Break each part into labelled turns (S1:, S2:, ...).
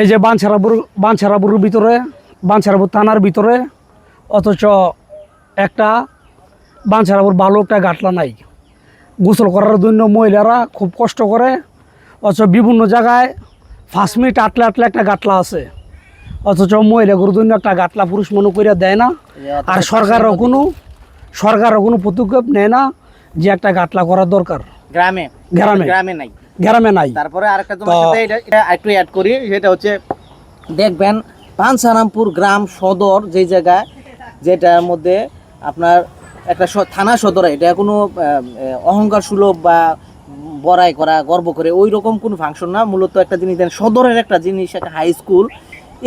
S1: এই যে বাঞ্ছারাপুর বাঞ্ছারাপুরের ভিতরে বাঞ্ছারাপুর থানার ভিতরে অথচ একটা বাঞ্ছারাপুর ভালো একটা গাটলা নাই। গোসল করার জন্য মহিলারা খুব কষ্ট করে অথচ বিভিন্ন জায়গায় পাঁচ মিনিট আটলে আটলে একটা গাটলা আছে। অথচ মহিলাগুলোর জন্য একটা গাটলা পুরুষ মনে করে দেয় না। আর সরকারও কোনো সরকারও কোনো পদক্ষেপ নেয় না যে একটা গাটলা করার দরকার।
S2: গ্রামে।
S1: গ্রামে।
S2: গ্রামে নাই।
S1: গ্রামে নাই।
S2: তারপরে আরেকটা তোমার সাথে এটা এটা একটু অ্যাড করি সেটা হচ্ছে দেখবেন পানসারামপুর গ্রাম সদর যেই জায়গায় যেটার মধ্যে আপনার একটা থানা সদর এটা কোনো অহংকার সুলভ বা বড়াই করা গর্ব করে ওই রকম কোনো ফাংশন না। মূলত একটা জিনিস দেন সদরের একটা জিনিস একটা হাই স্কুল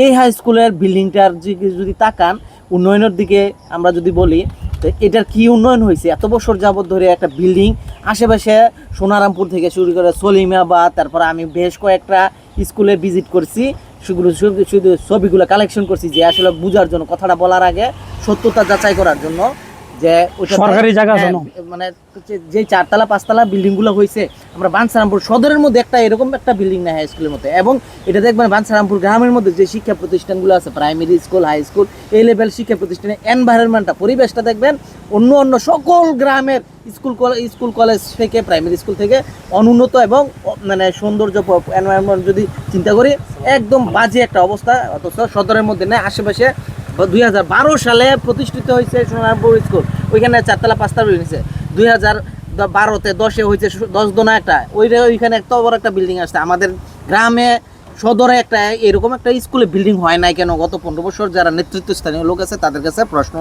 S2: এই হাই স্কুলের বিল্ডিংটার যদি তাকান উন্নয়নের দিকে আমরা যদি বলি তো এটার কি উন্নয়ন হয়েছে? এত বছর যাবৎ ধরে একটা বিল্ডিং আশেপাশে সোনারামপুর থেকে শুরু করে সলিমাবাদ, তারপর আমি বেশ কয়েকটা স্কুলে ভিজিট করছি। সেগুলো শুধু ছবিগুলো কালেকশন করছি যে আসলে বোঝার জন্য, কথাটা বলার আগে সত্যতা যাচাই করার জন্য। যে
S1: সরকারি জায়গা
S2: হ্যাঁ, মানে যে- চারতলা পাঁচতলা বিল্ডিংগুলো হয়েছে আমরা বানসারামপুর সদরের মধ্যে একটা এরকম একটা বিল্ডিং না হাই স্কুলের মধ্যে। এবং এটা দেখবেন বানসারামপুর গ্রামের মধ্যে যে শিক্ষা প্রতিষ্ঠানগুলো আছে প্রাইমারি স্কুল হাই স্কুল এই লেভেল শিক্ষা প্রতিষ্ঠানে এনভায়রনমেন্টটা পরিবেশটা দেখবেন অন্য অন্য সকল গ্রামের স্কুল স্কুল কলেজ থেকে প্রাইমারি স্কুল থেকে অনুন্নত এবং মানে সৌন্দর্য এনভায়রনমেন্ট যদি চিন্তা করি একদম বাজে একটা অবস্থা। অথচ সদরের মধ্যে নেই আশেপাশে দুই হাজার বারো সালে প্রতিষ্ঠিত হয়েছে সোনারপুর স্কুল। ওইখানে চারতলা পাঁচতলা বিল্ডিং আছে। দুই হাজার বারোতে দশে হয়েছে দশ দোনা একটা। ওই ওইখানে একটা বড় একটা বিল্ডিং আসছে। আমাদের গ্রামে, সদরে একটা এরকম একটা স্কুলে বিল্ডিং হয় নাই কেন? গত পনেরো বছর যারা নেতৃত্বস্থানীয় লোক আছে, তাদের কাছে প্রশ্ন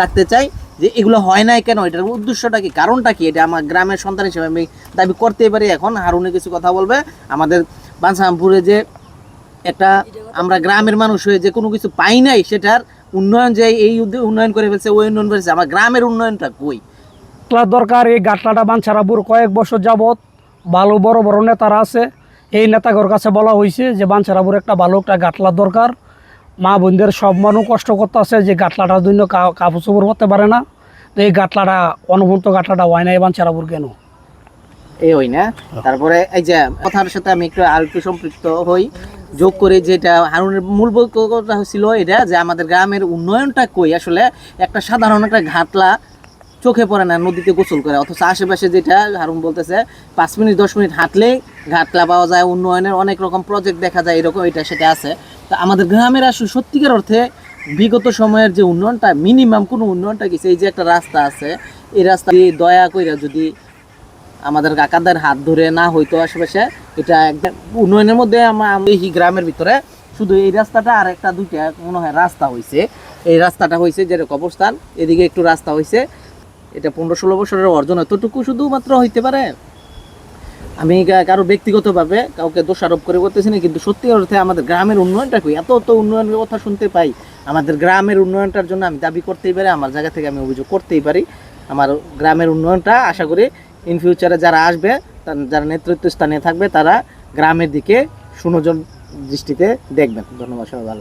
S2: রাখতে চাই যে এগুলো হয় নাই কেন? এটার উদ্দেশ্যটা কি? কারণটা কি? এটা আমার গ্রামের সন্তান হিসেবে আমি দাবি করতেই পারি এখন। হারুনে কিছু কথা বলবে। আমাদের বানসামপুরে যে একটা আমরা গ্রামের মানুষ হয়ে যে কোনো কিছু পাই নাই, সেটার উন্নয়ন যে এই উন্নয়ন করে ফেলছে ওই উন্নয়ন করেছে। আমার গ্রামের উন্নয়নটা কই?
S1: গাটলা দরকার এই গাটলাটা বাঞ্ছারাপুর কয়েক বছর যাবৎ ভালো বড় বড় নেতারা আছে। এই নেতাগর কাছে বলা হয়েছে যে বাঞ্ছারাপুর একটা ভালো একটা গাটলার দরকার। মা বোনদের সব মানুষ কষ্ট করতে আছে যে গাটলাটার জন্য কা- কাপড় চোপড় করতে পারে না। তো এই গাটলাটা অনুভূত গাটলাটা হয় না এই বাঞ্ছারাপুর কেন?
S2: এই হই না? তারপরে এই যে কথার সাথে আমি একটু আর একটু সম্পৃক্ত হই। যোগ করে যেটা হারুনের মূল কথা ছিল এটা যে আমাদের গ্রামের উন্নয়নটা কই? আসলে একটা সাধারণ একটা ঘাটলা চোখে পড়ে না, নদীতে গোসল করে। অথচ আশেপাশে যেটা হারুন বলতেছে, পাঁচ মিনিট, দশ মিনিট হাঁটলেই ঘাটলা পাওয়া যায়, উন্নয়নের অনেক রকম প্রজেক্ট দেখা যায়, এরকম এটা সেটা আছে। তো আমাদের গ্রামের আসলে সত্যিকার অর্থে বিগত সময়ের যে উন্নয়নটা মিনিমাম কোনো উন্নয়নটা কিছু এই যে একটা রাস্তা আছে, এই রাস্তা দিয়ে দয়া কইরা যদি আমাদের কাকাদের হাত ধরে না হইতো আশেপাশে, এটা একদম উন্নয়নের মধ্যে এই গ্রামের ভিতরে। শুধু এই রাস্তাটা আর একটা দুইটা, মনে হয় রাস্তা হয়েছে এই রাস্তাটা হয়েছে যেরকম অবস্থান, এদিকে একটু রাস্তা হয়েছে এটা পনেরো ষোলো বছরের অর্জন, এতটুকু শুধুমাত্র হইতে পারে? আমি কারও ব্যক্তিগতভাবে কাউকে দোষারোপ করে করতেছি না, কিন্তু সত্যি অর্থে আমাদের গ্রামের উন্নয়নটা কই? এত তো উন্নয়নের কথা শুনতে পাই। আমাদের গ্রামের উন্নয়নটার জন্য আমি দাবি করতেই পারি, আমার জায়গা থেকে আমি অভিযোগ করতেই পারি। আমার গ্রামের উন্নয়নটা আশা করি ইন ফিউচারে যারা আসবে যারা নেতৃত্ব স্থানে থাকবে, তারা গ্রামের দিকে সুনজন দৃষ্টিতে দেখবেন ধন্যবাদ সবাই, ভালো।